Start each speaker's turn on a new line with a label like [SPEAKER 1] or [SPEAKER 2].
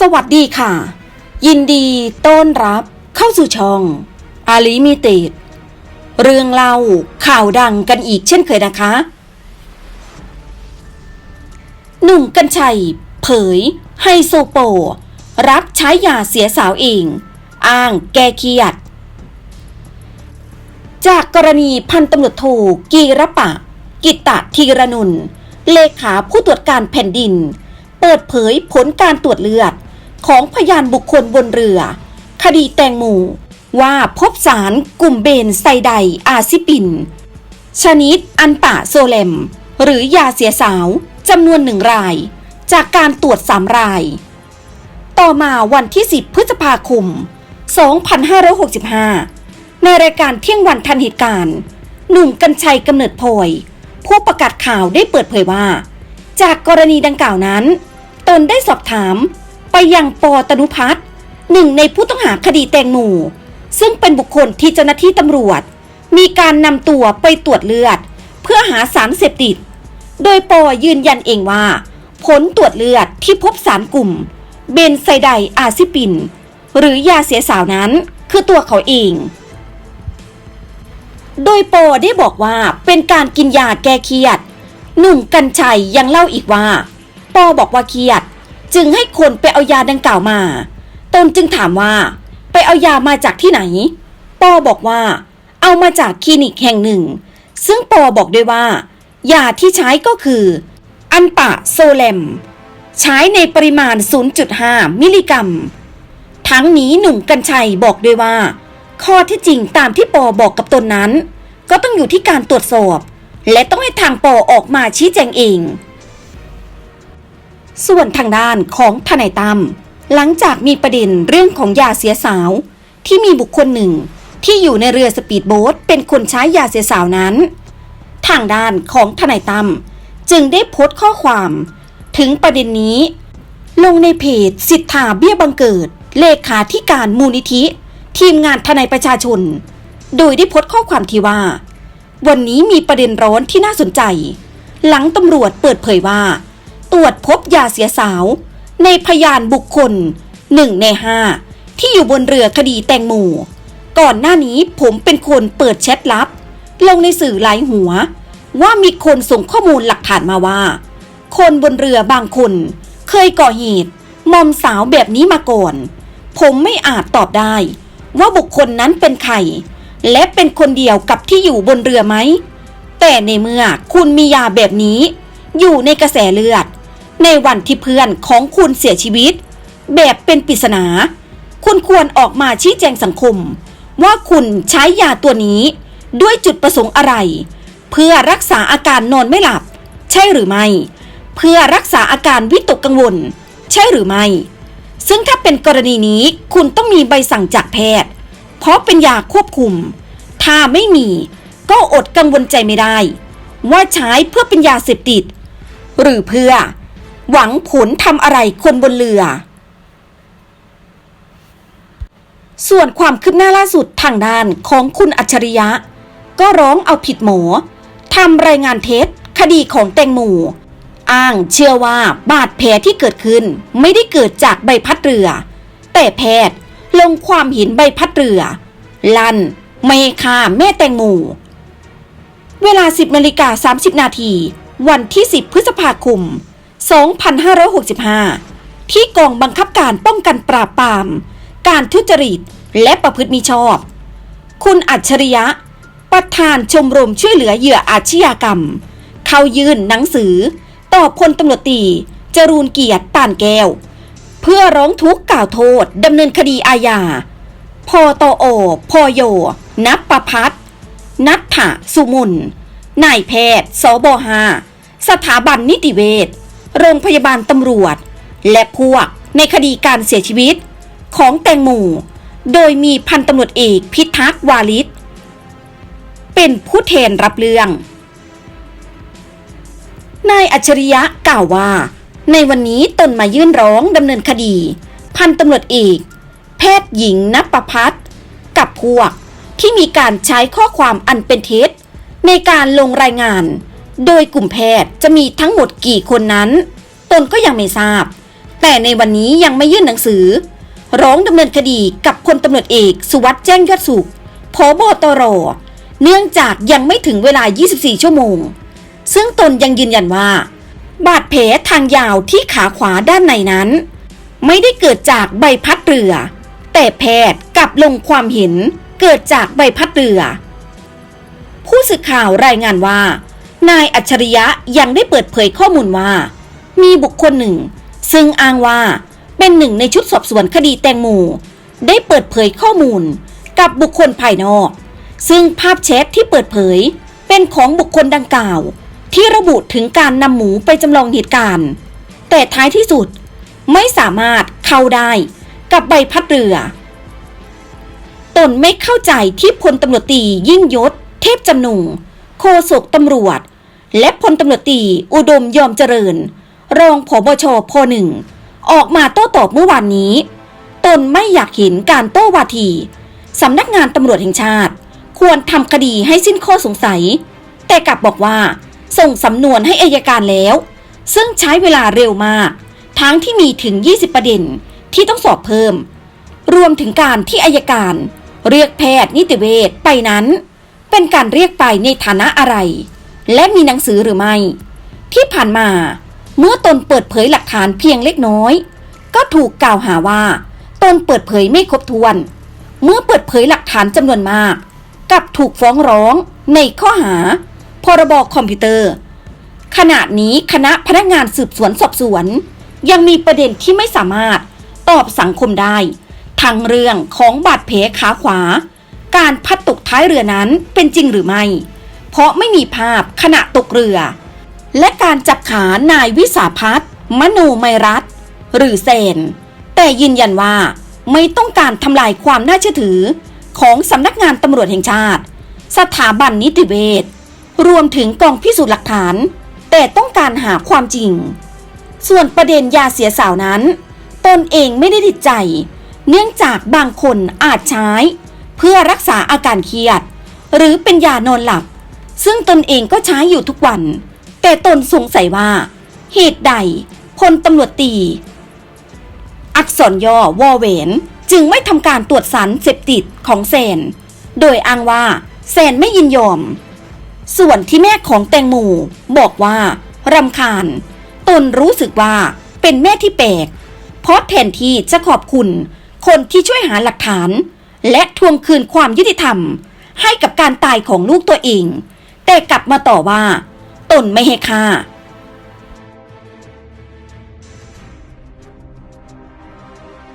[SPEAKER 1] สวัสดีค่ะ ยินดีต้อนรับเข้าสู่ช่อง อาลีมิเตดเรื่องเล่าข่าวดังกันอีกเช่นเคยนะคะหนุ่มกัญชัย เผย ไฮโซโป รับใช้ยาเสียสาวเอง อ้างแกเครียด จากกรณีพันตำรวจโทกีรปะ กิตตะธีรนุน เลขาผู้ตรวจการแผ่นดิน เปิดเผยผลการตรวจเลือด ของพยานบุคคลบนเรือ คดีแตงโมว่าพบสารกลุ่มเบนไซไดอาซิปิน ชนิดอันปะโซเลม หรือยาเสียสาวจำนวนหนึ่งราย จากการตรวจสามราย ต่อมาวันที่ 10 พฤษภาคม 2565 ในรายการเที่ยงวันทันเหตุการณ์หนุ่มกัญชัยกำเนิดพลอยผู้ประกาศข่าวได้เปิดเผยว่า จากกรณีดังกล่าวนั้น ตนได้สอบถาม ไปยังปอตนุพัฒน์หนึ่งในผู้ต้องหาคดีแตงโมซึ่งเป็นบุคคลที่เจ้าหน้าที่ตำรวจ มีการนำตัวไปตรวจเลือด เพื่อหาสารเสพติด โดยปอยืนยันเองว่า ผลตรวจเลือดที่พบสารกลุ่ม เบนไซไดอาซิปิน หรือยาเสียสาวนั้นคือตัวเขาเอง โดยปอได้บอกว่าเป็นการกินยาแก้เครียด หนุ่มกัญชัยยังเล่าอีกว่า ปอบอกว่าเครียด จึงให้คนไปเอายาดังกล่าวมา ตนจึงถามว่า ไปเอายามาจากที่ไหน ปอบอกว่า เอามาจากคลินิกแห่งหนึ่ง ซึ่งปอบอกด้วยว่า ยาที่ใช้ก็คือ อันปะโซเลม ใช้ในปริมาณ 0.5 มิลลิกรัม ทั้งนี้หนุ่มกัญชัยบอกด้วยว่า ข้อที่จริงตามที่ปอบอกกับตนนั้น ก็ต้องอยู่ที่การตรวจสอบ และต้องให้ทางปอออกมาชี้แจงเอง ส่วนทางด้านของทนายตั้มหลังจากมีประเด็นเรื่องของยาเสียสาว ที่มีบุคคลหนึ่ง ที่อยู่ในเรือสปีดโบ๊ทเป็นคนใช้ยาเสียสาวนั้น ทางด้านของทนายตั้มจึงได้โพสต์ข้อความ ถึงประเด็นนี้ ลงในเพจสิทธาเบี้ยบังเกิด เลขาธิการมูลนิธิ ทีมงานทนายประชาชน โดยได้โพสต์ข้อความที่ว่า วันนี้มีประเด็นร้อนที่น่าสนใจ หลังตำรวจเปิดเผยว่า ตรวจพบยาเสียสาว ในพยานบุคคลหนึ่งในห้าที่อยู่บนเรือคดีแตงโมก่อนหน้านี้ผมเป็นคนเปิดแชทลับ ลงในสื่อหลายหัว ว่ามีคนส่งข้อมูลหลักฐานมาว่า คนบนเรือบางคน เคยก่อเหตุมอมสาวแบบนี้มาก่อน ผมไม่อาจตอบได้ ว่าบุคคลนั้นเป็นใคร และเป็นคนเดียวกับที่อยู่บนเรือไหม แต่ในเมื่อคุณมียาแบบนี้ อยู่ในกระแสเลือด ในวันที่เพื่อนของคุณเสียชีวิต แบบเป็นปริศนา คุณควรออกมาชี้แจงสังคม ว่าคุณใช้ยาตัวนี้ ด้วยจุดประสงค์อะไร เพื่อรักษาอาการนอนไม่หลับ ใช่หรือไม่ เพื่อรักษาอาการวิตกกังวล ใช่หรือไม่ ซึ่งถ้าเป็นกรณีนี้คุณต้องมีใบสั่งจากแพทย์ เพราะเป็นยาควบคุม ถ้าไม่มีก็อดกังวลใจไม่ได้ ว่าใช้เพื่อเป็นยาเสพติด หรือเพื่อ หวังผลทำอะไรคนบนเรือ ส่วนความคืบหน้าล่าสุดทางด้านของคุณอัจฉริยะ ก็ร้องเอาผิดหมอทำรายงานเท็จคดีของแตงโมอ้างเชื่อว่าบาดแผลที่เกิดขึ้นไม่ได้เกิดจากใบพัดเรือ แต่แพทย์ลงความเห็นใบพัดเรือ ลันไม่ฆ่าแม่แตงโมเวลา 10นาฬิกา30 นาที วันที่ 10 พฤษภาคม 2565 ที่กองบังคับการป้องกันปราบปราม การทุจริตและประพฤติมิชอบ คุณอัจฉริยะ ประธานชมรมช่วยเหลือเหยื่ออาชญากรรม เข้ายื่นหนังสือ ต่อพลตำรวจตรีจรูนเกียรติปานแก้ว เพื่อร้องทุกข์กล่าวโทษดำเนินคดีอาญาพอตโอพอโย นับประพัฒน์นัทธะสุมุนนายแพทย์ สบหสถาบันนิติเวช โรงพยาบาลตำรวจ และพวกในคดีการเสียชีวิตของแตงโมโดยมีพันตำรวจเอกพิทักษ์วาลิศเป็นผู้แทนรับเรื่อง นายอัจฉริยะกล่าวว่า ในวันนี้ตนมายื่นร้องดำเนินคดี พันตำรวจเอก แพทย์หญิงนับประพัฒน์กับพวกที่มีการใช้ข้อความอันเป็นเท็จในการลงรายงาน โดยกลุ่มแพทย์จะมีทั้งหมดกี่คนนั้น ตนก็ยังไม่ทราบ แต่ในวันนี้ยังไม่ยื่นหนังสือ ร้องดำเนินคดีกับพลตำรวจเอกสุวัสด์แจ้งยอดสุขพบตรเนื่องจากยังไม่ถึงเวลา 24 ชั่วโมง ซึ่งตนยังยืนยันว่า บาดแผลทางยาวที่ขาขวาด้านในนั้น ไม่ได้เกิดจากใบพัดเรือ แต่แพทย์กลับลงความเห็นเกิดจากใบพัดเรือ ผู้สื่อข่าวรายงานว่า นายอัจฉริยะยังได้เปิดเผยข้อมูลว่า มีบุคคลหนึ่ง ซึ่งอ้างว่าเป็นหนึ่งในชุดสอบสวนคดีแตงโมได้เปิดเผยข้อมูลกับบุคคลภายนอก ซึ่งภาพแชทที่เปิดเผยเป็นของบุคคลดังกล่าว ที่ระบุถึงการนำหมูไปจำลองเหตุการณ์ แต่ท้ายที่สุดไม่สามารถเข้าได้กับใบพัดเรือ ตนไม่เข้าใจที่พลตำรวจตรียิ่งยศ เทพจำนงโฆษกตำรวจ และพลตำรวจตีอุดมยอมเจริญ รองผบชพหนึ่งออกมาโต้ตอบเมื่อวานนี้ ตนไม่อยากเห็นการโต้วาทีสำนักงานตำรวจแห่งชาติ ควรทำคดีให้สิ้นข้อสงสัย แต่กลับบอกว่า ส่งสำนวนให้อายการแล้ว ซึ่งใช้เวลาเร็วมาก ทั้งที่มีถึง 20 ประเด็นที่ต้องสอบเพิ่ม รวมถึงการที่อายการ เรียกแพทย์นิติเวชไปนั้น เป็นการเรียกไปในฐานะอะไร และมีหนังสือหรือไม่ ที่ผ่านมา เมื่อตนเปิดเผยหลักฐานเพียงเล็กน้อย ก็ถูกกล่าวหาว่า ตนเปิดเผยไม่ครบถ้วน เมื่อเปิดเผยหลักฐานจำนวนมาก กับถูกฟ้องร้องในข้อหา พรบคอมพิวเตอร์ ขณะนี้คณะพนักงานสืบสวนสอบสวน ยังมีประเด็นที่ไม่สามารถตอบสังคมได้ ทั้งเรื่องของบาดแผลขาขวา การพัดตกท้ายเรือนั้นเป็นจริงหรือไม่ เพราะไม่มีภาพขณะตกเรือ และการจับขานายวิสาพัฒน์มโนไมรัตน์หรือเซน แต่ยืนยันว่าไม่ต้องการทำลายความน่าเชื่อถือของสำนักงานตำรวจแห่งชาติ สถาบันนิติเวชรวมถึงกองพิสูจน์หลักฐาน แต่ต้องการหาความจริง ส่วนประเด็นยาเสียสาวนั้น ตนเองไม่ได้ติดใจ เนื่องจากบางคนอาจใช้ เพื่อรักษาอาการเครียด หรือเป็นยานอนหลับ ซึ่งตนเองก็ใช้อยู่ทุกวัน แต่ตนสงสัยว่า เหตุใดพลตำรวจตี อักษรย่อวอเวนจึงไม่ทำการตรวจสารเสพติดของแซน โดยอ้างว่าแซนไม่ยินยอม ส่วนที่แม่ของแตงโมบอกว่ารำคาญ ตนรู้สึกว่าเป็นแม่ที่แปลก เพราะแทนที่จะขอบคุณคนที่ช่วยหาหลักฐาน และทวงคืนความยุติธรรม ให้กับการตายของลูกตัวเอง แต่กลับมาต่อว่า ตนไม่ให้ค่า